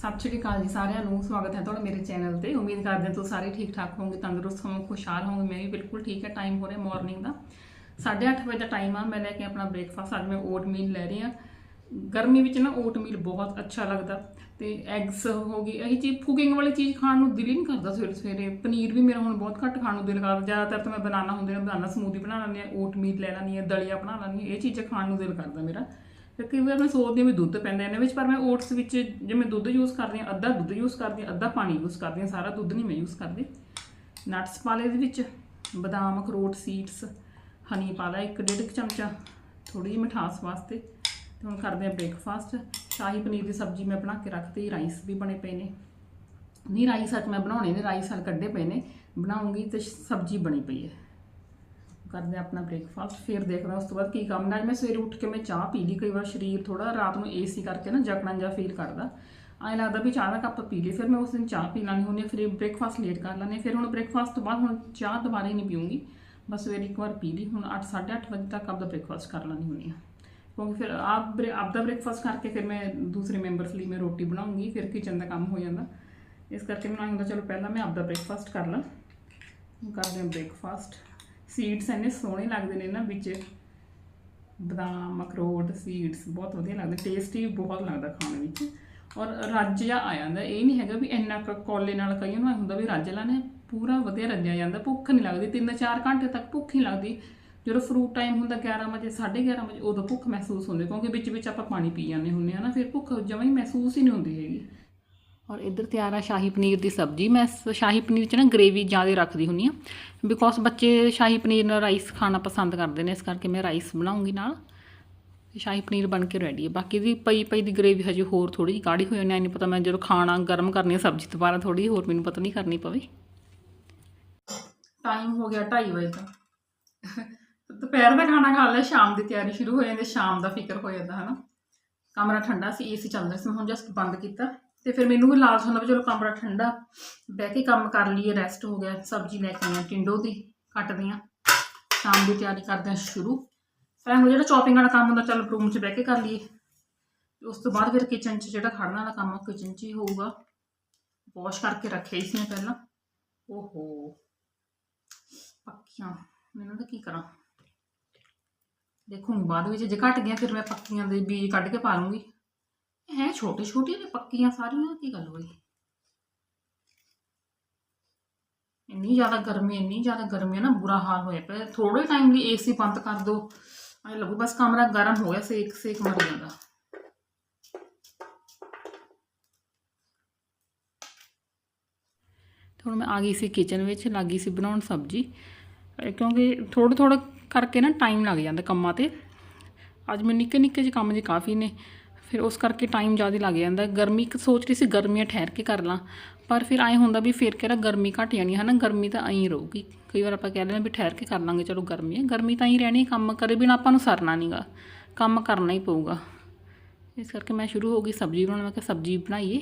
ਸਤਿ ਸ਼੍ਰੀ ਅਕਾਲ ਜੀ ਸਾਰਿਆਂ ਨੂੰ, ਸਵਾਗਤ ਹੈ ਤੁਹਾਡਾ ਮੇਰੇ ਚੈਨਲ ਤੇ। ਉਮੀਦ ਕਰਦੇ ਹਾਂ ਤੁਸੀਂ ਸਾਰੇ ਠੀਕ ਠਾਕ ਹੋਵੋਗੇ, ਤੰਦਰੁਸਤ ਹੋਵੋਗੇ, ਖੁਸ਼ਹਾਲ ਹੋਵੋਗੇ। ਮੈਂ ਵੀ ਬਿਲਕੁਲ ਠੀਕ ਹੈ ਟਾਈਮ ਹੋ ਰਿਹਾ ਮਾਰਨਿੰਗ ਦਾ। 8:30 ਵਜੇ ਦਾ ਟਾਈਮ ਆ, ਮੈਂ ਲੈ ਕੇ ਆਪਣਾ ਬ੍ਰੇਕਫਾਸਟ ਅੱਜ ਮੈਂ ਓਟ ਮੀਲ ਲੈ ਰਹੀ ਹਾਂ। ਗਰਮੀ ਵਿੱਚ ਨਾ ਓਟ ਮੀਲ ਬਹੁਤ ਅੱਛਾ ਲੱਗਦਾ ਤੇ ਐਗਸ ਹੋ ਗਈ, ਇਹ ਚੀਜ਼ ਕੁਕਿੰਗ ਵਾਲੀ ਚੀਜ਼ ਖਾਣ ਨੂੰ ਦਿਲ ਹੀ ਨਹੀਂ ਕਰਦਾ ਸਵੇਰੇ ਸਵੇਰੇ। ਪਨੀਰ ਵੀ ਮੇਰਾ ਹੁਣ ਬਹੁਤ ਘੱਟ ਖਾਣ ਨੂੰ ਦਿਲ ਕਰਦਾ। ਜ਼ਿਆਦਾਤਰ ਤਾਂ ਮੈਂ ਬਨਾਨਾ ਹੁੰਦੇ ਨੇ ਬਨਾਨਾ ਸਮੂਦੀ ਬਣਾ ਲੈਂਦੀ ਹਾਂ ਓਟ ਮੀਲ ਲੈ ਲੈਂਦੀ ਹਾਂ, ਦਲੀਆ ਬਣਾ ਲੈਂਦੀ ਹਾਂ, ਇਹ ਚੀਜ਼ਾਂ ਖਾਣ ਨੂੰ ਦਿਲ ਕਰਦਾ ਮੇਰਾ। ਤੇ ਕਈ ਵਾਰ ਮੈਂ ਸੋਚਦੀ ਹਾਂ ਵੀ ਦੁੱਧ ਪੈਂਦਾ ਇਹਨਾਂ ਵਿੱਚ, ਪਰ ਮੈਂ ਓਟਸ ਵਿੱਚ ਜੇ ਮੈਂ ਦੁੱਧ ਯੂਜ਼ ਕਰਦੀ ਹਾਂ, ਅੱਧਾ ਦੁੱਧ ਯੂਜ਼ ਕਰਦੀ ਹਾਂ, ਅੱਧਾ ਪਾਣੀ ਯੂਜ਼ ਕਰਦੀ ਹਾਂ, ਸਾਰਾ ਦੁੱਧ ਨਹੀਂ ਮੈਂ ਯੂਜ਼ ਕਰਦੀ। ਨਟਸ ਪਾ ਲਏ ਇਹਦੇ ਵਿੱਚ, ਬਦਾਮ, ਅਖਰੋਟ ਸੀਡਸ ਹਨੀ ਪਾ ਲਿਆ ਇੱਕ ਡੇਢ ਕੁ ਚਮਚਾ ਥੋੜੀ ਜਿਹੀ ਮਿਠਾਸ ਵਾਸਤੇ। ਤੇ ਹੁਣ ਕਰਦੇ ਹਾਂ ਬ੍ਰੇਕਫਾਸਟ ਸ਼ਾਹੀ ਪਨੀਰ ਦੀ ਸਬਜ਼ੀ ਮੈਂ ਬਣਾ ਕੇ ਰੱਖਤੀ ਰਾਈਸ ਵੀ ਬਣੇ ਪਏ ਨੇ। ਨਹੀਂ ਰਾਈਸ ਅੱਜ ਮੈਂ ਬਣਾਉਣੇ ਨੇ ਰਾਈਸ ਹਲ ਕੱਢੇ ਪਏ ਨੇ। ਬਣਾਉਂਗੀ ਤੇ ਸਬਜ਼ੀ ਬਣੀ ਪਈ ਹੈ। ਕਰਦੇ ਹਾਂ ਆਪਣਾ ਬ੍ਰੇਕਫਾਸਟ ਫਿਰ ਦੇਖਦੇ ਹਾਂ ਉਸ ਤੋਂ ਬਾਅਦ ਕੀ ਕੰਮ। ਨਾਲ ਮੈਂ ਸਵੇਰੇ ਉੱਠ ਕੇ ਮੈਂ ਚਾਹ ਪੀ ਲਈ, ਕਈ ਵਾਰ ਸਰੀਰ ਥੋੜਾ ਰਾਤ ਨੂੰ ਏਸੀ ਕਰਕੇ ਨਾ ਜਕੜਨ ਜਿਹਾ ਫੀਲ ਕਰਦਾ। ਐਂ ਲੱਗਦਾ ਵੀ ਚਾਹ ਦਾ ਕੱਪ ਪੀ ਲਈ, ਫਿਰ ਮੈਂ ਉਸ ਦਿਨ ਚਾਹ ਪੀ ਲੈਣੀ ਹੁੰਦੀ ਹੈ, ਫਿਰ ਬ੍ਰੇਕਫਾਸਟ ਲੇਟ ਕਰ ਲੈਂਦੇ ਹਾਂ। ਫਿਰ ਹੁਣ ਬ੍ਰੇਕਫਾਸਟ ਤੋਂ ਬਾਅਦ ਹੁਣ ਚਾਹ ਦੁਬਾਰਾ ਹੀ ਨਹੀਂ ਪੀਉਂਗੀ ਬਸ ਸਵੇਰੇ ਇੱਕ ਵਾਰ ਪੀ ਲਈ, ਹੁਣ 8 8:30 ਵਜੇ ਤੱਕ ਆਪਦਾ ਬ੍ਰੇਕਫਾਸਟ ਕਰ ਲੈਣੀ ਹੁੰਦੀ ਹਾਂ। ਕਿਉਂਕਿ ਫਿਰ ਆਪ ਬ੍ਰੇ- ਆਪਦਾ ਬ੍ਰੇਕਫਾਸਟ ਕਰਕੇ ਫਿਰ ਮੈਂ ਦੂਸਰੇ ਮੈਂਬਰਸ ਲਈ ਮੈਂ ਰੋਟੀ ਬਣਾਉਂਗੀ, ਫਿਰ ਕਿਚਨ ਦਾ ਕੰਮ ਹੋ ਜਾਂਦਾ। ਇਸ ਕਰਕੇ ਮੈਨੂੰ ਐਂ ਹੁੰਦਾ, ਚਲੋ ਪਹਿਲਾਂ ਮੈਂ ਆਪਦਾ ਬ੍ਰੇਕਫਾਸਟ ਕਰ ਲਾਂ। ਕਰਦੇ ਹਾਂ ਬ੍ਰੇਕਫਾਸਟ ਸੀਡਸ ਇੰਨੇ ਸੋਹਣੇ ਲੱਗਦੇ ਨੇ ਨਾ ਵਿੱਚ। ਬਦਾਮ, ਅਖਰੋਟ ਸੀਡਸ ਬਹੁਤ ਵਧੀਆ ਲੱਗਦੇ ਟੇਸਟੀ ਬਹੁਤ ਲੱਗਦਾ ਖਾਣ ਵਿੱਚ। ਔਰ ਰੱਜ ਜਿਹਾ ਆ ਜਾਂਦਾ, ਇਹ ਨਹੀਂ ਹੈਗਾ ਵੀ ਇੰਨਾ ਕੁ ਕੋਲੇ ਨਾਲ ਕਈਆਂ ਨੂੰ ਹੁੰਦਾ ਵੀ ਰੱਜ ਲਾਣੇ ਪੂਰਾ ਵਧੀਆ ਰੱਜਿਆ ਜਾਂਦਾ, ਭੁੱਖ ਨਹੀਂ ਲੱਗਦੀ 3-4 ਘੰਟੇ ਤੱਕ ਭੁੱਖ ਨਹੀਂ ਲੱਗਦੀ। ਜਦੋਂ ਫਰੂਟ ਟਾਈਮ ਹੁੰਦਾ 11 ਵਜੇ 11:30 ਵਜੇ, ਉਦੋਂ ਭੁੱਖ ਮਹਿਸੂਸ ਹੁੰਦੀ, ਕਿਉਂਕਿ ਵਿੱਚ ਵਿੱਚ ਆਪਾਂ ਪਾਣੀ ਪੀ ਜਾਂਦੇ ਹੁੰਦੇ ਆ ਨਾ, ਫਿਰ ਭੁੱਖ ਜਮਾਂ ਹੀ ਮਹਿਸੂਸ ਹੀ ਨਹੀਂ ਹੁੰਦੀ ਹੈਗੀ। ਔਰ ਇੱਧਰ ਤਿਆਰ ਆ ਸ਼ਾਹੀ ਪਨੀਰ ਦੀ ਸਬਜ਼ੀ। ਮੈਂ ਸ- ਸ਼ਾਹੀ ਪਨੀਰ 'ਚ ਨਾ ਗ੍ਰੇਵੀ ਜ਼ਿਆਦਾ ਰੱਖਦੀ ਹੁੰਦੀ ਆ ਬਿਕੋਜ਼ ਬੱਚੇ ਸ਼ਾਹੀ ਪਨੀਰ ਨਾਲ ਰਾਈਸ ਖਾਣਾ ਪਸੰਦ ਕਰਦੇ ਨੇ, ਇਸ ਕਰਕੇ ਮੈਂ ਰਾਈਸ ਬਣਾਉਂਗੀ ਨਾਲ। ਤੇ ਸ਼ਾਹੀ ਪਨੀਰ ਬਣ ਕੇ ਰੈਡੀ ਹੈ ਬਾਕੀ ਦੀ ਪਈ ਪਈ ਦੀ ਗ੍ਰੇਵੀ ਹਜੇ ਹੋਰ ਥੋੜੀ ਜਿਹੀ ਕਾੜੀ ਹੋਈ ਜਾਣੀ ਨਹੀਂ ਪਤਾ ਮੈਂ ਜਦੋਂ ਖਾਣਾ ਗਰਮ ਕਰਨੀ ਹੈ ਸਬਜ਼ੀ ਦੁਬਾਰਾ ਥੋੜੀ ਹੋਰ ਮੈਨੂੰ ਪਤਾ ਨਹੀਂ ਕਰਨੀ ਪਵੇ। ਟਾਈਮ ਹੋ ਗਿਆ 2:30 ਵਜੇ ਦਾ ਦੁਪਹਿਰ ਦਾ ਖਾਣਾ ਖਾ ਲਿਆ, ਸ਼ਾਮ ਦੀ ਤਿਆਰੀ ਸ਼ੁਰੂ ਹੋ ਜਾਂਦੀ ਸ਼ਾਮ ਦਾ ਫਿਕਰ ਹੋ ਜਾਂਦਾ, ਹਨਾ। ਕਮਰਾ ਠੰਡਾ ਸੀ ਏਸੀ ਚੱਲਦਾ ਸੀ, ਮੈਂ ਹੁਣ ਜਸਟ ਬੰਦ ਕੀਤਾ। ਤੇ ਫਿਰ ਮੈਨੂੰ ਵੀ ਲਾਲਚ ਹੁੰਦਾ ਵੀ ਚਲੋ ਕਮਰਾ ਠੰਡਾ। ਬਹਿ ਕੇ ਕੰਮ ਕਰ ਲਈਏ ਰੈਸਟ ਹੋ ਗਿਆ, ਸਬਜ਼ੀ ਲੈ ਕੇ ਆਇਆ ਟਿੰਡੋ ਦੀ ਕੱਟਦੇ ਹਾਂ। ਸ਼ਾਮ ਦੀ ਤਿਆਰੀ ਕਰਦੇ ਹਾਂ ਸ਼ੁਰੂ। ਫਿਰ ਹੁਣ ਜਿਹੜਾ ਚੌਪਿੰਗ ਵਾਲਾ ਕੰਮ ਹੁੰਦਾ, ਚੱਲ ਰੂਮ 'ਚ ਬਹਿ ਕੇ ਕਰ ਲਈਏ। ਉਸ ਤੋਂ ਬਾਅਦ ਫਿਰ ਕਿਚਨ 'ਚ ਜਿਹੜਾ ਖੜਨ ਵਾਲਾ ਕੰਮ ਆ ਕਿਚਨ 'ਚ ਹੀ ਹੋਊਗਾ। ਵਾਸ਼ ਕਰਕੇ ਰੱਖਿਆ ਸੀ ਮੈਂ ਪਹਿਲਾਂ। ਓਹੋ। ਪੱਕੀਆਂ। ਮੈਨੂੰ ਤਾਂ ਕੀ ਕਰਾਂ। ਦੇਖੂੰਗੀ ਬਾਅਦ ਵਿੱਚ ਜੇ ਘਟ ਗਿਆ, ਫਿਰ ਮੈਂ ਪੱਕੀਆਂ ਦੇ ਬੀਜ ਕੱਢ ਕੇ ਪਾ ਲੂੰਗੀ ਹੈ ਛੋਟੇ ਛੋਟੇ ਨੇ, ਪੱਕੀਆਂ ਸਾਰੀਆਂ ਕੀ ਗੱਲ ਹੋਈ। ਇੰਨੀ ਜ਼ਿਆਦਾ ਗਰਮੀ, ਇੰਨੀ ਜ਼ਿਆਦਾ ਗਰਮੀ ਹੈ ਨਾ, ਬੁਰਾ ਹਾਲ ਹੋਇਆ ਪਿਆ। ਥੋੜੇ ਟਾਈਮ ਲਈ ਏਸੀ ਬੰਦ ਕਰ ਦੋ। ਐ ਲੱਗੂ ਬਸ ਕਮਰਾ ਗਰਮ ਹੋ ਗਿਆ, ਸੇਕ ਸੇਕ ਮਰ ਜਾਂਦਾ। ਹੁਣ ਮੈਂ ਆ ਗਈ ਸੀ ਕਿਚਨ ਵਿੱਚ, ਲੱਗੀ ਸੀ ਬਣਾਉਣ ਸਬਜ਼ੀ। ਕਿਉਂਕਿ ਥੋੜਾ ਥੋੜਾ ਕਰਕੇ ਨਾ ਟਾਈਮ ਲੱਗ ਜਾਂਦਾ ਕੰਮਾਂ ਤੇ। ਅੱਜ ਮੈਂ ਨਿੱਕੇ ਨਿੱਕੇ ਜਿਹੇ ਕੰਮ ਜੇ ਕਾਫੀ ਨੇ। ਫਿਰ ਉਸ ਕਰਕੇ ਟਾਈਮ ਜ਼ਿਆਦਾ ਲੱਗ ਜਾਂਦਾ। ਗਰਮੀ ਇੱਕ ਸੋਚ ਰਹੀ ਸੀ ਗਰਮੀਆਂ ਠਹਿਰ ਕੇ ਕਰ ਲਾਂ, ਪਰ ਫਿਰ ਐਂ ਹੁੰਦਾ ਵੀ ਫਿਰ ਕਿਹੜਾ ਗਰਮੀ ਘਟ ਜਾਣੀ ਹੈ ਨਾ ਗਰਮੀ ਤਾਂ ਐਂ ਰਹੂਗੀ। ਕਈ ਵਾਰ ਆਪਾਂ ਕਹਿ ਲੈਂਦੇ ਵੀ ਠਹਿਰ ਕੇ ਕਰ ਲਾਂਗੇ, ਚਲੋ ਗਰਮੀ ਹੈ। ਗਰਮੀ ਤਾਂ ਐਂ ਰਹਿਣੀ, ਕੰਮ ਕਰੇ ਬਿਨਾ ਆਪਾਂ ਨੂੰ ਸਰਨਾ ਨਹੀਂਗਾ ਕੰਮ ਕਰਨਾ ਹੀ ਪਊਗਾ। ਇਸ ਕਰਕੇ ਮੈਂ ਸ਼ੁਰੂ ਹੋ ਗਈ ਸਬਜ਼ੀ ਬਣਾਉਣਾ, ਮੈਂ ਕਿਹਾ ਸਬਜ਼ੀ ਬਣਾਈਏ।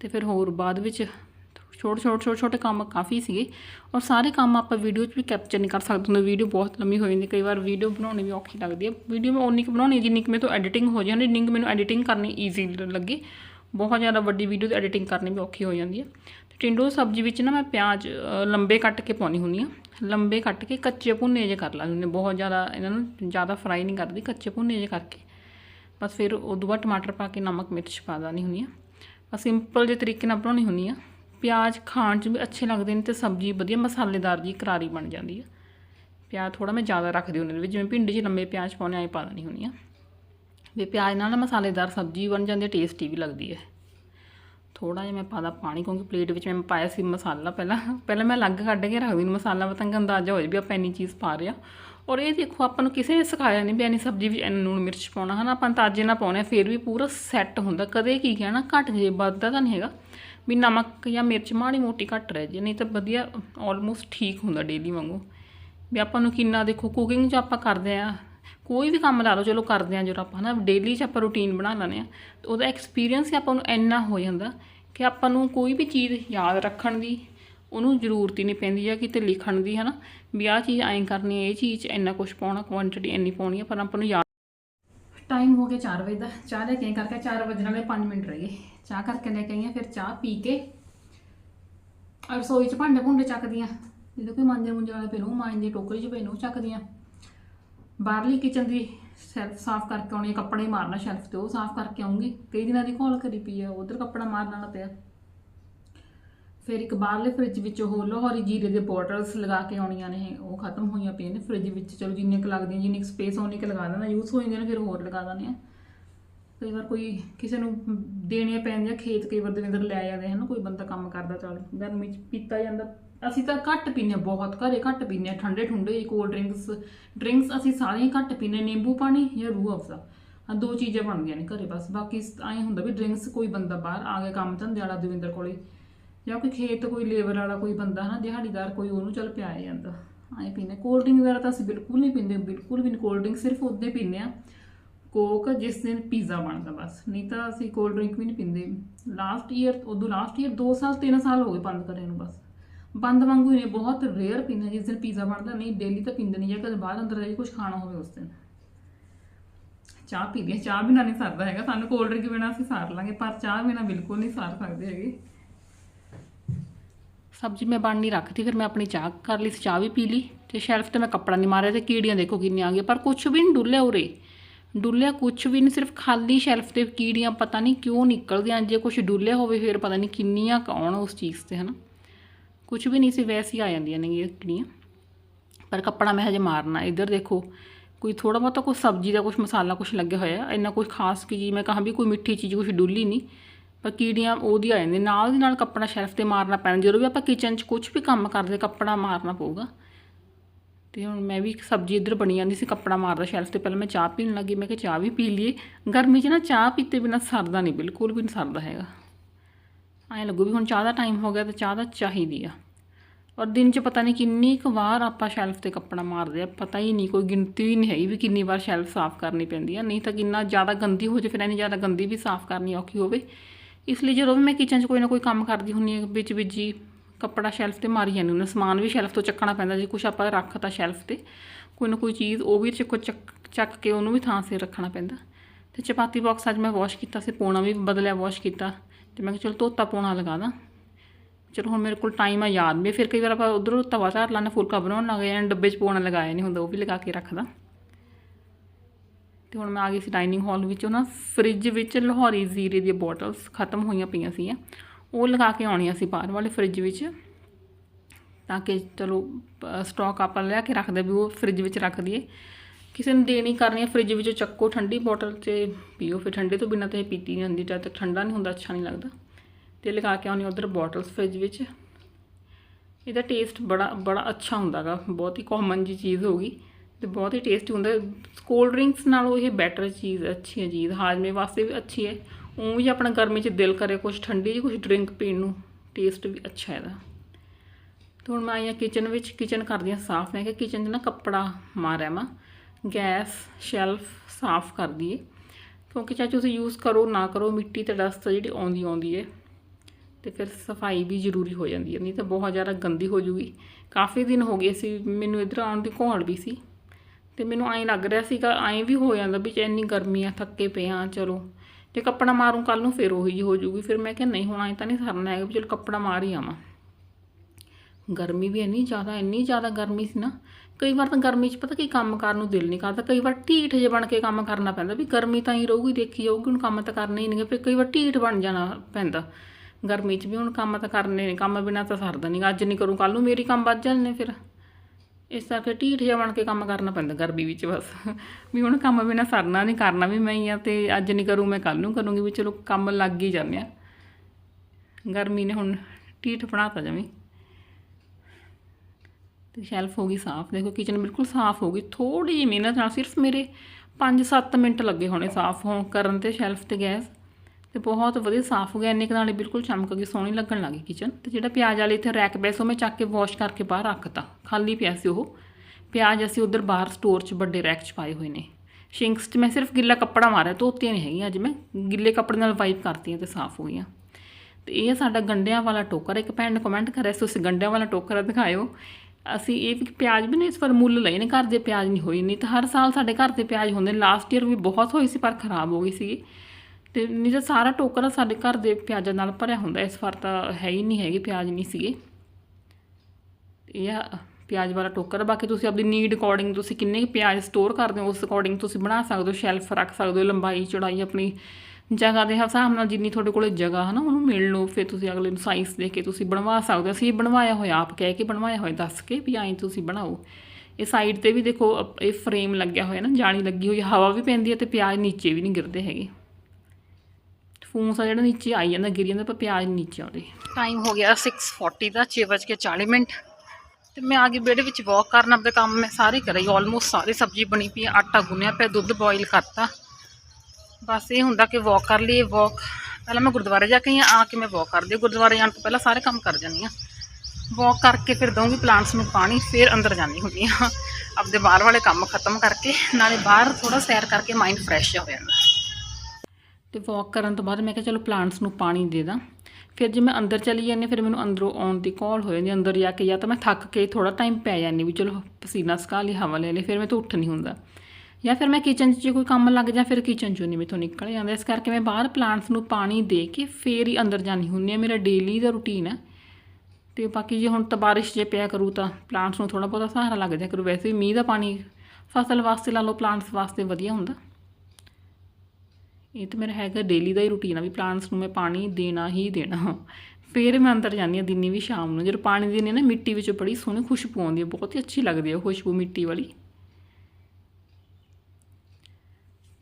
ਤੇ ਫਿਰ ਹੋਰ ਬਾਅਦ ਵਿੱਚ ਛੋਟੇ ਛੋਟੇ ਛੋਟੇ ਛੋਟੇ ਕੰਮ ਕਾਫੀ ਸੀਗੇ ਔਰ ਸਾਰੇ ਕੰਮ ਆਪਾਂ ਵੀਡੀਓ 'ਚ ਵੀ ਕੈਪਚਰ ਨਹੀਂ ਕਰ ਸਕਦੇ ਹੁੰਦੇ ਵੀਡੀਓ ਬਹੁਤ ਲੰਮੀ ਹੋ ਜਾਂਦੀ, ਕਈ ਵਾਰ ਵੀਡੀਓ ਬਣਾਉਣੀ ਵੀ ਔਖੀ ਲੱਗਦੀ ਹੈ। ਵੀਡੀਓ ਮੈਂ ਉਨੀ ਕੁ ਬਣਾਉਣੀ ਹੈ ਜਿੰਨੀ ਕੁ ਮੇਰੇ ਤੋਂ ਐਡੀਟਿੰਗ ਹੋ ਜਾਂਦੀ, ਜਿੰਨੀ ਮੈਨੂੰ ਐਡੀਟਿੰਗ ਕਰਨੀ ਈਜ਼ੀ ਲੱਗੇ। ਬਹੁਤ ਜ਼ਿਆਦਾ ਵੱਡੀ ਵੀਡੀਓ ਦੀ ਐਡੀਟਿੰਗ ਕਰਨੀ ਵੀ ਔਖੀ ਹੋ ਜਾਂਦੀ ਹੈ। ਤੇ ਟਿੰਡੋ ਸਬਜ਼ੀ ਵਿੱਚ ਨਾ ਮੈਂ ਪਿਆਜ਼ ਲੰਬੇ ਕੱਟ ਕੇ ਪਾਉਣੀ ਹੁੰਦੀ ਆ ਲੰਬੇ ਕੱਟ ਕੇ ਕੱਚੇ ਭੁੰਨੇ ਜੇ ਕਰ ਲੈਂਦੇ ਹੁੰਦੇ ਬਹੁਤ ਜ਼ਿਆਦਾ ਇਹਨਾਂ ਨੂੰ ਜ਼ਿਆਦਾ ਫਰਾਈ ਨਹੀਂ ਕਰਦੀ, ਕੱਚੇ ਭੁੰਨੇ ਜੇ ਕਰਕੇ। ਬਸ ਫਿਰ ਉਦੋਂ ਬਾਅਦ ਟਮਾਟਰ ਪਾ ਕੇ ਨਮਕ, ਮਿਰਚ ਪਾ ਦੇਣੀ ਹੁੰਦੀ ਆ ਬਸ ਸਿੰਪਲ ਜਿਹੇ ਤਰੀਕੇ ਨਾਲ ਬਣਾਉਣੀ ਹੁੰਦੀ ਆ ਪਿਆਜ਼ ਖਾਣ 'ਚ ਵੀ ਅੱਛੇ ਲੱਗਦੇ ਨੇ ਤੇ ਸਬਜ਼ੀ ਵਧੀਆ ਮਸਾਲੇਦਾਰ ਜੀ ਕਰਾਰੀ ਬਣ ਜਾਂਦੀ ਆ। ਪਿਆਜ਼ ਥੋੜਾ ਮੈਂ ਜ਼ਿਆਦਾ ਰੱਖਦੀ ਹੁੰਦੀ ਵਿੱਚ ਜਿਵੇਂ ਭਿੰਡੀ 'ਚ ਲੰਮੇ ਪਿਆਜ਼ ਪਾਉਣੇ ਆਏ ਪਾ ਦੇਣੀ ਹੁੰਦੀ ਆ। ਵੀ ਪਿਆਜ਼ ਨਾਲ ਮਸਾਲੇਦਾਰ ਸਬਜ਼ੀ ਬਣ ਜਾਂਦੀ ਹੈ ਟੇਸਟੀ ਵੀ ਲੱਗਦੀ ਹੈ ਥੋੜਾ ਜਿਹਾ ਮੈਂ ਪਾਦਾ ਪਾਣੀ ਕਿਉਂਕਿ ਪਲੇਟ ਵਿੱਚ ਮੈਂ ਪਾਇਆ ਸੀ ਮਸਾਲਾ ਪਹਿਲਾਂ। ਪਹਿਲਾਂ ਮੈਂ ਅਲੱਗ ਕੱਢ ਕੇ ਰੱਖਦੀ ਨੂੰ ਮਸਾਲਾ ਪਤੰਗ ਅੰਦਾਜ਼ਾ ਹੋ ਜਾਵੇ ਵੀ ਆਪਾਂ ਇੰਨੀ ਚੀਜ਼ ਪਾ ਰਹੇ ਆ। ਔਰ ਇਹ ਦੇਖੋ ਆਪਾਂ ਨੂੰ ਕਿਸੇ ਨੇ ਸਿਖਾਇਆ ਨਹੀਂ ਵੀ ਇੰਨੀ ਸਬਜ਼ੀ ਵਿੱਚ ਇੰਨਾ ਲੂਣ ਮਿਰਚ ਪਾਉਣਾ ਹਨਾ ਆਪਾਂ ਅੰਦਾਜ਼ੇ ਨਾਲ ਪਾਉਣੇ ਆ, ਫਿਰ ਵੀ ਪੂਰਾ ਸੈੱਟ ਹੁੰਦਾ। ਕਦੇ ਕੀ ਕਹਿਣਾ ਘੱਟ ਜੇ ਵੱਧਦਾ ਤਾਂ ਨਹੀਂ ਹੈਗਾ। ਵੀ ਨਮਕ ਜਾਂ ਮਿਰਚ ਮਾੜੀ ਮੋਟੀ ਘੱਟ ਰਹਿ ਜੇ, ਨਹੀਂ ਤਾਂ ਵਧੀਆ ਆਲਮੋਸਟ ਠੀਕ ਹੁੰਦਾ ਡੇਲੀ ਵਾਂਗੂ। ਵੀ ਆਪਾਂ ਨੂੰ ਕਿੰਨਾ ਦੇਖੋ ਕੁਕਿੰਗ 'ਚ ਆਪਾਂ ਕਰਦੇ ਆ, ਕੋਈ ਵੀ ਕੰਮ ਲਾ ਲਓ, ਚਲੋ ਕਰਦੇ ਆ ਜਦੋਂ ਆਪਾਂ ਨਾ ਡੇਲੀ 'ਚ ਆਪਾਂ ਰੂਟੀਨ ਬਣਾ ਲੈਂਦੇ ਆ। ਤਾਂ ਉਹਦਾ ਐਕਸਪੀਰੀਅੰਸ ਹੀ ਆਪਾਂ ਨੂੰ ਇੰਨਾ ਹੋ ਜਾਂਦਾ ਕਿ ਆਪਾਂ ਨੂੰ ਕੋਈ ਵੀ ਚੀਜ਼ ਯਾਦ ਰੱਖਣ ਦੀ ਉਹਨੂੰ ਜ਼ਰੂਰਤ ਹੀ ਨਹੀਂ ਪੈਂਦੀ ਆ ਕਿਤੇ ਲਿਖਣ ਦੀ, ਹਨਾ? ਵੀ ਆਹ ਚੀਜ਼ ਐਂ ਕਰਨੀ ਇਹ ਚੀਜ਼ 'ਚ ਇੰਨਾ ਕੁਝ ਪਾਉਣਾ ਕੁਆਂਟੀਟੀ ਇੰਨੀ ਪਾਉਣੀ ਆ, ਪਰ ਆਪਾਂ ਨੂੰ ਯਾਦ ਟਾਈਮ ਹੋ ਗਿਆ 4 ਵਜੇ ਦਾ। ਚਾਹ ਲੈ ਕੇ ਕਰਕੇ 4 ਵਜਣ ਵਾਲੇ 5 ਮਿੰਟ ਰਹਿ ਗਏ। ਚਾਹ ਕਰਕੇ ਲੈ ਕੇ ਆਈਆਂ ਫਿਰ ਚਾਹ ਪੀ ਕੇ। ਔਰ ਰਸੋਈ ਚ ਭਾਂਡੇ ਭੁੰਡੇ ਚੱਕਦੀਆਂ। ਜਦੋਂ ਕੋਈ ਮਾਂਜੇ ਮੁੰਜੇ ਵਾਲੇ ਪਏ ਨੂੰ ਮਾਂਜਦੀ ਟੋਕਰੀ ਚ ਪਏ ਨੂੰ ਚੱਕਦੀਆਂ। ਬਾਹਰਲੀ ਕਿਚਨ ਦੀ ਸ਼ੈਲਫ ਸਾਫ਼ ਕਰਕੇ ਆਉਣੀ ਕੱਪੜੇ ਮਾਰਨਾ ਸ਼ੈਲਫ ਤੇ, ਉਹ ਸਾਫ਼ ਕਰਕੇ ਆਉਂਗੀ। ਕਈ ਦਿਨਾਂ ਦੀ ਘੋਲ ਕਰੀ ਪਈ ਆ, ਉਧਰ ਕੱਪੜਾ ਮਾਰਨ ਵਾਲਾ ਪਿਆ। ਫਿਰ ਇੱਕ ਬਾਹਰਲੇ ਫ੍ਰਿਜ ਵਿੱਚ ਉਹ ਲਾਹੌਰੀ ਜੀਰੇ ਦੇ ਬੋਟਲਸ ਲਗਾ ਕੇ ਆਉਣੀਆਂ ਨੇ, ਉਹ ਖਤਮ ਹੋਈਆਂ ਪਈਆਂ ਨੇ ਫ੍ਰਿਜ ਵਿੱਚ। ਚਲੋ ਜਿੰਨੇ ਕੁ ਲੱਗਦੀਆਂ, ਜਿੰਨੀ ਕੁ ਸਪੇਸ ਹੋਣੀ ਕਿ ਲਗਾ ਦੇਣਾ ਯੂਜ਼ ਹੋ ਜਾਂਦੇ ਨੇ, ਫਿਰ ਹੋਰ ਲਗਾ ਦਿੰਦੇ ਆ। ਕਈ ਵਾਰ ਕੋਈ ਕਿਸੇ ਨੂੰ ਦੇਣੀਆਂ ਪੈਂਦੀਆਂ ਖੇਤ ਕਈ ਵਾਰ ਦੇ ਅੰਦਰ ਲੈ ਜਾਂਦੇ ਹਨ ਕੋਈ ਬੰਦਾ ਕੰਮ ਕਰਦਾ ਚੱਲ ਗਰਮੀ ਚ ਪੀਤਾ ਜਾਂਦਾ। ਅਸੀਂ ਤਾਂ ਘੱਟ ਪੀਨੇ ਹਾਂ, ਬਹੁਤ ਘਰੇ ਘੱਟ ਪੀਨੇ ਹਾਂ, ਠੰਡੇ ਠੁੰਡੇ ਕੋਲਡ ਡਰਿੰਕਸ ਡਰਿੰਕਸ ਅਸੀਂ ਸਾਰੀਆਂ ਘੱਟ ਪੀਨੇ ਨਿੰਬੂ ਪਾਣੀ ਜਾਂ ਰੂਹ ਅਫਜ਼ਾ। ਆ ਦੋ ਚੀਜ਼ਾਂ ਬਣਦੀਆਂ ਨੇ ਘਰੇ ਬਸ ਬਾਕੀ ਐਂ ਹੁੰਦਾ ਵੀ ਡਰਿੰਕਸ ਕੋਈ ਬੰਦਾ ਬਾਹਰ ਆ ਗਿਆ ਕੰਮ ਧੰਦੇ ਵਾਲਾ ਦਵਿੰਦਰ ਕੋਲੇ ਜਾਂ ਕੋਈ ਖੇਤ ਕੋਈ ਲੇਬਰ ਵਾਲਾ ਕੋਈ ਬੰਦਾ ਹਨਾ ਦਿਹਾੜੀਦਾਰ ਕੋਈ ਉਹਨੂੰ ਚੱਲ ਪਿਆਇਆ ਜਾਂਦਾ ਐਂ ਪੀਨੇ ਕੋਲਡ ਡਰਿੰਕ ਵਗੈਰਾ ਤਾਂ ਅਸੀਂ ਬਿਲਕੁਲ ਨਹੀਂ ਪੀਂਦੇ ਬਿਲਕੁਲ ਵੀ ਨਹੀਂ ਕੋਲਡ ਡਰਿੰਕ ਸਿਰਫ ਉਦੋਂ ਪੀਂਦੇ ਆ ਕੋਕ ਜਿਸ ਦਿਨ ਪੀਜ਼ਾ ਬਣਦਾ ਬਸ ਨਹੀਂ ਤਾਂ ਅਸੀਂ ਕੋਲਡ ਡਰਿੰਕ ਵੀ ਨਹੀਂ ਪੀਂਦੇ। ਲਾਸਟ ਈਅਰ ਉਦੋਂ ਲਾਸਟ ਈਅਰ 2 ਸਾਲ 3 ਸਾਲ ਹੋ ਗਏ ਬੰਦ ਕਰੇ ਨੂੰ ਬਸ। ਬੰਦ ਵਾਂਗੂ ਹੀ ਨੇ ਬਹੁਤ ਰੇਅਰ ਪੀਂਦੇ ਜਿਸ ਦਿਨ ਪੀਜ਼ਾ ਬਣਦਾ ਨਹੀਂ ਡੇਲੀ ਤਾਂ ਪੀਂਦੇ ਨਹੀਂ ਜੇ ਕਦੇ ਬਾਹਰ ਅੰਦਰ ਜਾਈ ਕੁਝ ਖਾਣਾ ਹੋਵੇ ਉਸ ਦਿਨ। ਚਾਹ ਪੀਂਦੇ ਹਾਂ, ਚਾਹ ਬਿਨਾਂ ਨਹੀਂ ਸਰਦਾ ਹੈਗਾ ਸਾਨੂੰ ਕੋਲਡ ਡਰਿੰਕ ਬਿਨਾਂ ਅਸੀਂ ਸਾਰ ਲਾਂਗੇ ਪਰ ਚਾਹ ਬਿਨਾਂ ਬਿਲਕੁਲ ਨਹੀਂ ਸਾਰ ਸਕਦੇ ਹੈਗੇ। ਸਬਜ਼ੀ ਮੈਂ ਬਣਨੀ ਰੱਖਤੀ ਫਿਰ ਮੈਂ ਆਪਣੀ ਚਾਹ ਕਰ ਲਈ ਸੀ ਚਾਹ ਵੀ ਪੀ ਲਈ ਤੇ ਸ਼ੈਲਫ ਤੇ ਮੈਂ ਕੱਪੜਾ ਨਹੀਂ ਮਾਰਿਆ ਤੇ ਕੀੜੀਆਂ ਦੇਖੋ ਕਿੰਨੀਆਂ ਆ ਗਈਆਂ ਪਰ ਕੁਝ ਵੀ ਨਹੀਂ ਡੁੱਲੇ ਉਰੇ। ਡੁੱਲਿਆ ਕੁਝ ਵੀ ਨਹੀਂ ਸਿਰਫ ਖਾਲੀ ਸ਼ੈਲਫ ਤੇ ਕੀੜੀਆਂ ਪਤਾ ਨਹੀਂ ਕਿਉਂ ਨਿਕਲਦੀਆਂ, ਜੇ ਕੁਝ ਡੁੱਲਿਆ ਹੋਵੇ ਫਿਰ ਪਤਾ ਨਹੀਂ ਕਿੰਨੀਆਂ ਕੌਣ ਉਸ ਚੀਜ਼ ਤੇ, ਹਨਾ। ਕੁਝ ਵੀ ਨਹੀਂ ਸੀ, ਵੈਸੇ ਹੀ ਆ ਜਾਂਦੀਆਂ ਨੇ ਇਹ ਕੀੜੀਆਂ। ਪਰ ਕੱਪੜਾ ਮੈਂ ਹਜੇ ਮਾਰਨਾ, ਇੱਧਰ ਦੇਖੋ, ਕੋਈ ਥੋੜਾ ਬਹੁਤਾ ਕੋਈ ਸਬਜ਼ੀ ਦਾ ਕੁਝ ਮਸਾਲਾ ਕੁਝ ਲੱਗਿਆ ਹੋਇਆ, ਇੰਨਾ ਕੋਈ ਖਾਸ ਕੀ ਜੀ ਮੈਂ ਕਹਾਂ ਵੀ ਕੋਈ ਮਿੱਠੀ ਚੀਜ਼ ਕੁਝ ਡੁੱਲੀ ਨਹੀਂ ਪਰ ਕੀੜੀਆਂ ਉਹਦੀ ਆ ਜਾਂਦੀਆਂ ਨਾਲ ਦੀ ਨਾਲ ਕੱਪੜਾ ਸ਼ੈਲਫ ਤੇ ਮਾਰਨਾ ਪੈਣਾ, ਜਦੋਂ ਵੀ ਆਪਾਂ ਕਿਚਨ 'ਚ ਕੁਝ ਵੀ ਕੰਮ ਕਰਦੇ, ਕੱਪੜਾ ਮਾਰਨਾ ਪਊਗਾ। ਤੇ ਹੁਣ ਮੈਂ ਵੀ ਇੱਕ ਸਬਜ਼ੀ ਇੱਧਰ ਬਣੀ ਜਾਂਦੀ ਸੀ ਕੱਪੜਾ ਮਾਰਦਾ ਸ਼ੈਲਫ ਤੇ ਪਹਿਲਾਂ ਮੈਂ ਚਾਹ ਪੀਣ ਲੱਗੀ, ਮੈਂ ਕਿਹਾ ਚਾਹ ਵੀ ਪੀ ਲਈਏ। ਗਰਮੀ 'ਚ ਨਾ ਚਾਹ ਪੀਤੇ ਬਿਨਾ ਸਰਦਾ ਨਹੀਂ, ਬਿਲਕੁਲ ਵੀ ਨਹੀਂ ਸਰਦਾ ਹੈਗਾ। ਐਂ ਲੱਗੂ ਵੀ ਹੁਣ ਚਾਹ ਦਾ ਟਾਈਮ ਹੋ ਗਿਆ ਤੇ ਚਾਹ ਦਾ ਚਾਹੀਦੀ ਆ। ਔਰ ਦਿਨ 'ਚ ਪਤਾ ਨਹੀਂ ਕਿੰਨੀ ਕੁ ਵਾਰ ਆਪਾਂ ਸ਼ੈਲਫ ਤੇ ਕੱਪੜਾ ਮਾਰਦੇ ਆ, ਪਤਾ ਹੀ ਨਹੀਂ, ਕੋਈ ਗਿਣਤੀ ਹੀ ਨਹੀਂ ਹੈਗੀ ਵੀ ਕਿੰਨੀ ਵਾਰ ਸ਼ੈਲਫ ਸਾਫ਼ ਕਰਨੀ ਪੈਂਦੀ ਆ। ਨਹੀਂ ਤਾਂ ਕਿੰਨਾ ਜ਼ਿਆਦਾ ਗੰਦੀ ਹੋ ਜੇ, ਫਿਰ ਇੰਨੀ ਜ਼ਿਆਦਾ ਗੰਦੀ ਵੀ ਸਾਫ਼ ਕਰਨੀ ਔਖੀ ਹੋਵੇ। ਇਸ ਲਈ ਜਦੋਂ ਵੀ ਮੈਂ ਕਿਚਨ 'ਚ ਕੋਈ ਨਾ ਕੋਈ ਕੰਮ ਕਰਦੀ ਹੁੰਨੀ ਆ, ਵਿੱਚ ਵਿੱਚ ਹੀ ਕੱਪੜਾ ਸ਼ੈਲਫ ਤੇ ਮਾਰੀ ਜਾਂਦੀ ਹੁੰਦੀ ਸਮਾਨ ਵੀ ਸ਼ੈਲਫ ਤੋਂ ਚੱਕਣਾ ਪੈਂਦਾ, ਜੇ ਕੁਝ ਆਪਾਂ ਰੱਖਤਾ ਸ਼ੈਲਫ ਤੇ। ਕੋਈ ਨਾ ਕੋਈ ਚੀਜ਼ ਉਹ ਵੀ ਚੱਕੋ ਚੱਕ ਚੱਕ ਕੇ ਉਹਨੂੰ ਵੀ ਥਾਂ ਸਿਰ ਰੱਖਣਾ ਪੈਂਦਾ। ਤੇ ਚਪਾਤੀ ਬਾਕਸ ਅੱਜ ਮੈਂ ਵਾਸ਼ ਕੀਤਾ ਸੀ, ਪੋਣਾ ਵੀ ਬਦਲਿਆ ਵਾਸ਼ ਕੀਤਾ। ਤੇ ਮੈਂ ਕਿਹਾ ਚਲ ਧੋਤਾ ਪੋਣਾ ਲਗਾ ਦਾਂ। ਚਲੋ ਹੁਣ ਮੇਰੇ ਕੋਲ ਟਾਈਮ ਆ, ਯਾਦ ਵੀ ਫਿਰ ਕਈ ਵਾਰ ਆਪਾਂ ਉਧਰੋਂ ਤਵਾ ਧਰ ਲਾਣੇ ਫੁਲਕਾ ਬਣਾਉਣ ਲੱਗ ਜਾਂ ਡੱਬੇ 'ਚ ਪਾਉਣਾ ਲਗਾਇਆ ਨਹੀਂ ਹੁੰਦਾ, ਉਹ ਵੀ ਲਗਾ ਕੇ ਰੱਖਦਾ। ਤੇ ਹੁਣ ਮੈਂ ਆ ਗਈ ਸੀ ਡਾਈਨਿੰਗ ਹਾਲ ਵਿੱਚ, ਉਹ ਨਾ ਫ੍ਰਿਜ ਵਿੱਚ ਲਾਹੌਰੀ ਜ਼ੀਰੇ ਦੀਆਂ ਬੋਟਲਸ ਖਤਮ ਹੋਈਆਂ ਪਈਆਂ ਸੀਗੀਆਂ। ਉਹ ਲਗਾ ਕੇ ਆਉਣੀ ਅਸੀਂ ਬਾਹਰ ਵਾਲੇ ਫ੍ਰਿਜ ਵਿੱਚ, ਤਾਂ ਕਿ ਚਲੋ ਸਟਾਕ ਆਪਾਂ ਲਿਆ ਕੇ ਰੱਖਦੇ ਵੀ ਉਹ ਫ੍ਰਿਜ ਵਿੱਚ ਰੱਖ ਦਈਏ। ਕਿਸੇ ਨੂੰ ਦੇਣੀ ਕਰਨੀ ਹੈ ਫ੍ਰਿਜ ਵਿੱਚੋਂ ਚੱਕੋ ਠੰਡੀ ਬੋਟਲ 'ਚ ਪੀਓ, ਫਿਰ ਠੰਡੇ ਤੋਂ ਬਿਨਾਂ ਤਾਂ ਇਹ ਪੀਤੀ ਨਹੀਂ ਹੁੰਦੀ ਜਦ ਤੱਕ ਠੰਡਾ ਨਹੀਂ ਹੁੰਦਾ, ਅੱਛਾ ਨਹੀਂ ਲੱਗਦਾ। ਤੇ ਲਗਾ ਕੇ ਆਉਣੀ ਉਧਰ ਬੋਟਲਸ ਫ੍ਰਿਜ ਵਿੱਚ। ਇਹਦਾ ਟੇਸਟ ਬੜਾ ਬੜਾ ਅੱਛਾ ਹੁੰਦਾਗਾ ਬਹੁਤ ਹੀ ਕਾਮਨ ਜੀ ਚੀਜ਼ ਹੋ ਗਈ। ਤੇ ਬਹੁਤ ਹੀ ਟੇਸਟੀ ਹੁੰਦਾ ਕੋਲਡ ਡਰਿੰਕਸ ਨਾਲੋਂ ਇਹ ਬੈਟਰ ਚੀਜ਼, ਅੱਛੀ ਹੈ ਚੀਜ਼, ਹਾਜ਼ਮੇ ਵਾਸਤੇ ਵੀ ਅੱਛੀ ਹੈ। ਉਹ ਵੀ ਆਪਣਾ ਗਰਮੀ 'ਚ ਦਿਲ ਕਰੇ ਕੁਝ ਠੰਡੀ ਜੀ ਕੁਝ ਡਰਿੰਕ ਪੀਣ ਨੂੰ। ਟੇਸਟ ਵੀ ਅੱਛਾ ਇਹਦਾ। ਤੇ ਹੁਣ ਮੈਂ ਆਈ ਹਾਂ ਕਿਚਨ ਵਿੱਚ ਕਿਚਨ ਕਰਦੀ ਹਾਂ ਸਾਫ਼। ਮੈਂ ਕਿ ਕਿਚਨ 'ਚ ਨਾ ਕੱਪੜਾ ਮਾਰਿਆ ਮੈਂ। ਗੈਸ ਸ਼ੈਲਫ ਸਾਫ਼ ਕਰ ਦਈਏ। ਕਿਉਂਕਿ ਚਾਹੇ ਤੁਸੀਂ ਯੂਜ਼ ਕਰੋ, ਨਾ ਕਰੋ, ਮਿੱਟੀ ਤੇ ਡਸਟ ਜਿਹੜੀ ਆਉਂਦੀ ਆਉਂਦੀ ਹੈ ਤੇ ਫਿਰ ਸਫ਼ਾਈ ਵੀ ਜ਼ਰੂਰੀ ਹੋ ਜਾਂਦੀ ਹੈ ਨਹੀਂ ਤਾਂ ਬਹੁਤ ਜ਼ਿਆਦਾ ਗੰਦੀ ਹੋ ਜੂਗੀ। ਕਾਫੀ ਦਿਨ ਹੋ ਗਏ ਸੀ, ਮੈਨੂੰ ਇੱਧਰ ਆਉਣ ਦੀ ਘੋਲ ਵੀ ਸੀ। ਤੇ ਮੈਨੂੰ ਐਂ ਲੱਗ ਰਿਹਾ ਸੀਗਾ, ਐਂ ਵੀ ਹੋ ਜਾਂਦਾ ਵੀ ਇੰਨੀ ਗਰਮੀ ਆ, ਥੱਕੇ ਪਏ ਆ, ਚਲੋ। ਤੇ ਕੱਪੜਾ ਮਾਰੂੰ ਕੱਲ ਨੂੰ ਫਿਰ ਉਹੀ ਜਿਹੀ ਹੋ ਜੂਗੀ ਫਿਰ ਮੈਂ ਕਿਹਾ, ਨਹੀਂ ਹੁਣ ਐਂ ਤਾਂ ਨਹੀਂ ਸਰਨਾ ਹੈਗਾ ਵੀ ਚਲੋ ਕੱਪੜਾ ਮਾਰ ਹੀ ਆਵਾਂ। ਗਰਮੀ ਵੀ ਇੰਨੀ ਜ਼ਿਆਦਾ ਇੰਨੀ ਜ਼ਿਆਦਾ ਗਰਮੀ ਸੀ ਨਾ। ਕਈ ਵਾਰ ਤਾਂ ਗਰਮੀ 'ਚ ਪਤਾ ਕੀ ਕੰਮ ਕਰਨ ਨੂੰ ਦਿਲ ਨਹੀਂ ਕਰਦਾ। ਕਈ ਵਾਰ ਢੀਠ ਜੇ ਬਣ ਕੇ ਕੰਮ ਕਰਨਾ ਪੈਂਦਾ ਵੀ ਗਰਮੀ ਤਾਂ ਹੀ ਰਹੂਗੀ, ਦੇਖੀ ਜਾਊਗੀ, ਹੁਣ ਕੰਮ ਤਾਂ ਕਰਨੇ ਹੀ ਨਹੀਂ ਫਿਰ ਕਈ ਵਾਰ ਢੀਠ ਬਣ ਜਾਣਾ ਪੈਂਦਾ। ਗਰਮੀ 'ਚ ਵੀ ਹੁਣ ਕੰਮ ਤਾਂ ਕਰਨੇ ਨੇ, ਕੰਮ ਬਿਨਾਂ ਤਾਂ ਸਰਦਾ ਨਹੀਂ ਅੱਜ ਨਹੀਂ ਕਰੂੰ ਕੱਲ ਨੂੰ ਮੇਰੀ ਕੰਮ ਵੱਧ ਜਾਣੇ ਫਿਰ। ਇਸ ਕਰਕੇ ਢੀਠ ਜਿਹਾ ਬਣ ਕੇ ਕੰਮ ਕਰਨਾ ਪੈਂਦਾ ਗਰਮੀ ਵਿੱਚ ਬਸ। ਵੀ ਹੁਣ ਕੰਮ ਬਿਨਾਂ ਸਰਨਾ ਨਹੀਂ ਕਰਨਾ ਵੀ ਮੈਂ ਹੀ ਆ ਤੇ ਅੱਜ ਨਹੀਂ ਕਰੂੰ, ਮੈਂ ਕੱਲ ਨੂੰ ਕਰੂੰਗੀ, ਵੀ ਚਲੋ ਕੰਮ ਲੱਗ ਹੀ ਜਾਂਦੇ ਆ। ਗਰਮੀ ਨੇ ਹੁਣ ਢੀਠ ਬਣਾਤਾ ਜਮੀ। ਤੇ ਸ਼ੈਲਫ ਹੋ ਗਈ ਸਾਫ਼, ਦੇਖੋ ਕਿਚਨ ਬਿਲਕੁਲ ਸਾਫ਼ ਹੋ ਗਈ। ਥੋੜੀ ਜਿਹੀ ਮਿਹਨਤ ਨਾਲ ਸਿਰਫ ਮੇਰੇ 5-7 ਮਿੰਟ ਲੱਗੇ ਹੋਣੇ ਸਾਫ਼ ਹੋਣ ਕਰਨ ਤੇ ਸ਼ੈਲਫ ਤੇ ਗੈਸ। ਤੇ ਬਹੁਤ ਵਧੀਆ ਸਾਫ਼ ਹੋ ਗਿਆ। ਇੰਨੇ ਕੁ ਨਾਲੇ ਬਿਲਕੁਲ ਚਮਕ ਗਈ, ਸੋਹਣੀ ਲੱਗਣ ਲੱਗੀ ਕਿਚਨ ਤੇ ਜਿਹੜਾ ਪਿਆਜ਼ ਵਾਲੇ ਇੱਥੇ ਰੈਕ ਪਿਆ ਸੀ, ਉਹ ਮੈਂ ਚੱਕ ਕੇ ਵਾਸ਼ ਕਰਕੇ ਬਾਹਰ ਰੱਖਤਾ। ਖਾਲੀ ਪਿਆ ਸੀ ਉਹ। ਪਿਆਜ਼ ਅਸੀਂ ਉਧਰ ਬਾਹਰ ਸਟੋਰ 'ਚ ਵੱਡੇ ਰੈਕ 'ਚ ਪਾਏ ਹੋਏ ਨੇ। ਸ਼ਿੰਕਸ 'ਚ ਮੈਂ ਸਿਰਫ ਗਿੱਲਾ ਕੱਪੜਾ ਮਾਰਿਆ, ਧੋਤੀਆਂ ਨਹੀਂ ਹੈਗੀਆਂ ਅੱਜ ਮੈਂ। ਗਿੱਲੇ ਕੱਪੜੇ ਨਾਲ ਵਾਈਪ ਕਰਤੀਆਂ ਤੇ ਸਾਫ਼ ਹੋ ਗਈਆਂ ਤੇ ਇਹ ਸਾਡਾ ਗੰਡਿਆਂ ਵਾਲਾ ਟੋਕਰ। ਇੱਕ ਭੈਣ ਨੇ ਕਮੈਂਟ ਕਰਿਆ ਸੀ, ਤੁਸੀਂ ਗੰਡਿਆਂ ਵਾਲਾ ਟੋਕਰ ਦਿਖਾਇਓ। ਅਸੀਂ ਇਹ ਵੀ ਪਿਆਜ਼ ਵੀ ਨਹੀਂ ਇਸ ਵਾਰ ਮੁੱਲ ਲਏ ਨੇ, ਘਰ ਦੇ ਪਿਆਜ਼ ਨਹੀਂ ਹੋਏ। ਨਹੀਂ ਤਾਂ ਹਰ ਸਾਲ ਸਾਡੇ ਘਰ ਦੇ ਪਿਆਜ਼ ਹੁੰਦੇ ਨੇ। ਲਾਸਟ ਈਅਰ ਵੀ ਬਹੁਤ ਹੋਈ ਸੀ, ਪਰ ਖਰਾਬ ਹੋ ਗਈ ਸੀ ਤੇ ਨਹੀਂ ਤਾਂ ਸਾਰਾ ਟੋਕਰਾ ਸਾਡੇ ਘਰ ਦੇ ਪਿਆਜ਼ਾਂ ਨਾਲ ਭਰਿਆ ਹੁੰਦਾ, ਇਸ ਵਾਰ ਤਾਂ ਹੈ ਹੀ ਨਹੀਂ ਹੈਗੇ, ਪਿਆਜ਼ ਨਹੀਂ ਸੀਗੇ। ਇਹ ਪਿਆਜ਼ ਵਾਲਾ ਟੋਕਰ, ਬਾਕੀ ਤੁਸੀਂ ਆਪਣੀ ਨੀਡ ਅਕੋਰਡਿੰਗ ਤੁਸੀਂ ਕਿੰਨੇ ਕੁ ਪਿਆਜ਼ ਸਟੋਰ ਕਰਦੇ ਹੋ, ਉਸ ਅਕੋਰਡਿੰਗ ਤੁਸੀਂ ਬਣਾ ਸਕਦੇ ਹੋ ਸ਼ੈਲਫ ਰੱਖ ਸਕਦੇ ਹੋ, ਲੰਬਾਈ, ਚੌੜਾਈ ਆਪਣੀ ਜਗ੍ਹਾ ਦੇ ਹਿਸਾਬ ਨਾਲ ਜਿੰਨੀ ਤੁਹਾਡੇ ਕੋਲੇ ਜਗ੍ਹਾ ਹੈ ਨਾ ਉਹਨੂੰ ਮਿਲ ਲਓ, ਫਿਰ ਤੁਸੀਂ ਅਗਲੇ ਨੂੰ ਸਾਈਜ਼ ਦੇ ਕੇ ਤੁਸੀਂ ਬਣਵਾ ਸਕਦੇ ਹੋ। ਅਸੀਂ ਬਣਵਾਇਆ ਹੋਇਆ, ਆਪ ਕਹਿ ਕੇ ਬਣਵਾਇਆ ਹੋਇਆ, ਦੱਸ ਕੇ ਵੀ ਐਂ ਤੁਸੀਂ ਬਣਾਓ। ਇਹ ਸਾਈਡ ਤੇ ਵੀ ਦੇਖੋ, ਇਹ ਫਰੇਮ ਲੱਗਿਆ ਹੋਇਆ ਨਾ, ਜਾਲੀ ਲੱਗੀ ਹੋਈ, ਹਵਾ ਵੀ ਪੈਂਦੀ ਹੈ ਤੇ ਪਿਆਜ਼ ਨੀਚੇ ਵੀ ਨਹੀਂ ਗਿਰਦੇ ਹੈਗੇ। ਫੂਸ ਆ ਜਿਹੜਾ ਨੀਚੇ ਆਈ ਜਾਂਦਾ ਗਿਰੀ ਜਾਂਦਾ ਪਰ ਪਿਆਜ਼ ਨੀਚੇ ਆਉਂਦੇ। ਟਾਈਮ ਹੋ ਗਿਆ 6:40 ਦਾ 6:40 ਮਿੰਟ। ਤੇ ਮੈਂ ਆ ਗਈ ਵਿਹੜੇ ਵਿੱਚ ਵਾਕ ਕਰਨ ਆਪਣੇ ਕੰਮ ਮੈਂ ਸਾਰੇ ਕਰਾਈ ਆਲਮੋਸਟ ਸਾਰੇ ਸਬਜ਼ੀ ਬਣੀ ਪਈ ਆਟਾ ਗੁੰਨਿਆ ਪਿਆ ਦੁੱਧ ਬੋਇਲ ਕਰਤਾ। ਬਸ ਇਹ ਹੁੰਦਾ ਕਿ ਵਾਕ ਕਰ ਲਈਏ ਵਾਕ ਪਹਿਲਾਂ ਮੈਂ ਗੁਰਦੁਆਰੇ ਜਾ ਕੇ ਹਾਂ, ਆ ਕੇ ਮੈਂ ਵਾਕ ਕਰਦੀ ਗੁਰਦੁਆਰੇ ਜਾਣ ਤੋਂ ਪਹਿਲਾਂ ਸਾਰੇ ਕੰਮ ਕਰ ਜਾਂਦੀ ਹਾਂ। ਵਾਕ ਕਰਕੇ ਫਿਰ ਦਊਂਗੀ ਪਲਾਂਟਸ ਨੂੰ ਪਾਣੀ ਫਿਰ ਅੰਦਰ ਜਾਂਦੀ ਹੁੰਦੀ ਹਾਂ। ਆਪਦੇ ਬਾਹਰ ਵਾਲੇ ਕੰਮ ਖਤਮ ਕਰਕੇ ਨਾਲੇ ਬਾਹਰ ਥੋੜਾ ਸੈਰ ਕਰਕੇ ਮਾਈਂਡ ਫਰੈਸ਼ ਹੋ ਜਾਂਦਾ। ਤੇ ਵਾਕ ਕਰਨ ਤੋਂ ਬਾਅਦ ਮੈਂ ਕਿਹਾ ਚਲੋ ਪਲਾਂਟਸ ਨੂੰ ਪਾਣੀ ਦੇ ਦਾਂ। ਫਿਰ ਜੇ ਮੈਂ ਅੰਦਰ ਚਲੀ ਜਾਂਦੀ ਫਿਰ ਮੈਨੂੰ ਅੰਦਰੋਂ ਆਉਣ ਦੀ ਕਾਲ ਹੋ ਜਾਂਦੀ ਅੰਦਰ ਜਾ ਕੇ ਜਾਂ ਤਾਂ ਮੈਂ ਥੱਕ ਕੇ ਥੋੜਾ ਟਾਈਮ ਪੈ ਜਾਂਦੀ ਵੀ ਚਲੋ ਪਸੀਨਾ ਸਕਾ ਲਈ ਹਵਾ ਲੈ ਲਈ ਫਿਰ ਮੈਂ ਤਾਂ ਉੱਠ ਨਹੀਂ ਹੁੰਦਾ। ਜਾਂ ਫਿਰ ਮੈਂ ਕਿਚਨ 'ਚ ਜੇ ਕੋਈ ਕੰਮ ਲੱਗ ਜਾਂ ਫਿਰ ਕਿਚਨ 'ਚੋਂ ਨਹੀਂ ਮੈਥੋਂ ਨਿਕਲ ਜਾਂਦਾ। ਇਸ ਕਰਕੇ ਮੈਂ ਬਾਹਰ ਪਲਾਂਟਸ ਨੂੰ ਪਾਣੀ ਦੇ ਕੇ ਫੇਰ ਹੀ ਅੰਦਰ ਜਾਂਦੀ ਹੁੰਦੀ ਹਾਂ। ਮੇਰਾ ਡੇਲੀ ਦਾ ਰੂਟੀਨ ਹੈ। ਤੇ ਬਾਕੀ ਜੇ ਹੁਣ ਤਾਂ ਬਾਰਿਸ਼ ਜੇ ਪਿਆ ਕਰੂ ਤਾਂ ਪਲਾਂਟਸ ਨੂੰ ਥੋੜਾ ਬਹੁਤਾ ਸਹਾਰਾ ਲੱਗ ਜਾ ਕਰੂ। ਵੈਸੇ ਵੀ ਮੀਂਹ ਦਾ ਪਾਣੀ ਫਸਲ ਵਾਸਤੇ ਲਾ ਲਓ ਪਲਾਂਟਸ ਵਾਸਤੇ ਵਧੀਆ ਹੁੰਦਾ। ਇਹ ਤਾਂ ਮੇਰਾ ਹੈਗਾ ਡੇਲੀ ਦਾ ਹੀ ਰੂਟੀਨ ਆ ਵੀ ਪਲਾਂਟਸ ਨੂੰ ਮੈਂ ਪਾਣੀ ਦੇਣਾ ਹੀ ਦੇਣਾ। ਫਿਰ ਮੈਂ ਅੰਦਰ ਜਾਂਦੀ ਹਾਂ ਦਿਨੀ ਵੀ ਸ਼ਾਮ ਨੂੰ, ਜਦੋਂ ਪਾਣੀ ਦਿੰਦੀ ਨਾ, ਮਿੱਟੀ ਵਿੱਚੋਂ ਬੜੀ ਸੋਹਣੀ ਖੁਸ਼ਬੂ ਆਉਂਦੀ ਹੈ, ਬਹੁਤ ਹੀ ਅੱਛੀ ਲੱਗਦੀ ਹੈ ਉਹ ਖੁਸ਼ਬੂ ਮਿੱਟੀ ਵਾਲੀ।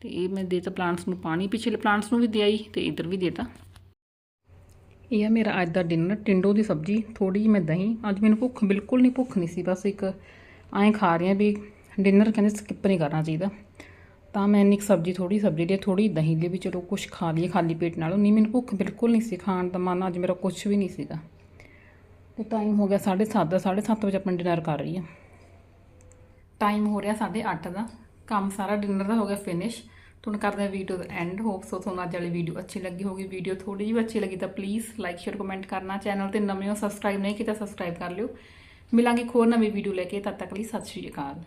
ਤੇ ਇਹ ਮੈਂ ਦੇਤਾ ਪਲਾਂਟਸ ਨੂੰ ਪਾਣੀ, ਪਿਛਲੇ ਪਲਾਂਟਸ ਨੂੰ ਵੀ ਦੇ ਆਈ ਤੇ ਇਧਰ ਵੀ ਦੇਤਾ। ਇਹ ਆ ਮੇਰਾ ਅੱਜ ਦਾ ਡਿਨਰ ਟਿੰਡੋ ਦੀ ਸਬਜ਼ੀ ਥੋੜੀ ਜਿਹੀ ਮੈਂ ਦਹੀਂ। ਅੱਜ ਮੈਨੂੰ ਭੁੱਖ ਬਿਲਕੁਲ ਨਹੀਂ ਭੁੱਖ ਨਹੀਂ ਸੀ, ਬਸ ਇੱਕ ਐਂ ਖਾ ਰਹੀ ਹਾਂ ਵੀ ਡਿਨਰ ਕਹਿੰਦੇ ਸਕਿਪ ਨਹੀਂ ਕਰਨਾ ਚਾਹੀਦਾ। ਤਾਂ ਮੈਂ ਇੰਨੀ ਕੁ ਸਬਜ਼ੀ ਥੋੜੀ ਸਬਜ਼ੀ ਦੀ ਥੋੜੀ ਦਹੀਂ ਦੇ ਵੀ ਚਲੋ ਕੁਝ ਖਾ ਲਈਏ, ਖਾਲੀ ਪੇਟ ਨਾਲੋਂ। ਨਹੀਂ, ਮੈਨੂੰ ਭੁੱਖ ਬਿਲਕੁਲ ਨਹੀਂ ਸੀ ਖਾਣ ਦਾ, ਮਨ ਅੱਜ ਮੇਰਾ ਕੁਝ ਵੀ ਨਹੀਂ ਸੀਗਾ। ਤੇ ਟਾਈਮ ਹੋ ਗਿਆ 7:30 ਦਾ 7:30 ਵਜੇ ਆਪਾਂ ਡਿਨਰ ਕਰ ਰਹੀ ਹਾਂ ਟਾਈਮ ਹੋ ਰਿਹਾ 8:30 ਦਾ। ਕੰਮ ਸਾਰਾ ਡਿਨਰ ਦਾ ਹੋ ਗਿਆ ਫਿਨਿਸ਼ ਤੁਹਾਨੂੰ ਕਰਦੇ ਹਾਂ ਵੀਡੀਓ ਦਾ ਐਂਡ ਹੋਪ ਸੋ ਤੁਹਾਨੂੰ ਅੱਜ ਵਾਲੀ ਵੀਡੀਓ ਅੱਛੀ ਲੱਗੀ ਹੋਗੀ ਵੀਡੀਓ ਥੋੜੀ ਜਿਹੀ ਅੱਛੀ ਲੱਗੀ ਤਾਂ ਪਲੀਜ਼ ਲਾਈਕ ਸ਼ੇਅਰ ਕਮੈਂਟ ਕਰਨਾ। ਚੈਨਲ ਤੇ ਨਵੇਂ ਹੋ ਸਬਸਕ੍ਰਾਈਬ ਨਹੀਂ ਕੀਤਾ ਸਬਸਕ੍ਰਾਈਬ ਕਰ ਲਿਓ। ਮਿਲਾਂਗੇ ਇੱਕ ਹੋਰ ਨਵੀਂ ਵੀਡੀਓ ਲੈ ਕੇ। ਤਦ ਤੱਕ ਲਈ ਸਤਿ ਸ਼੍ਰੀ ਅਕਾਲ।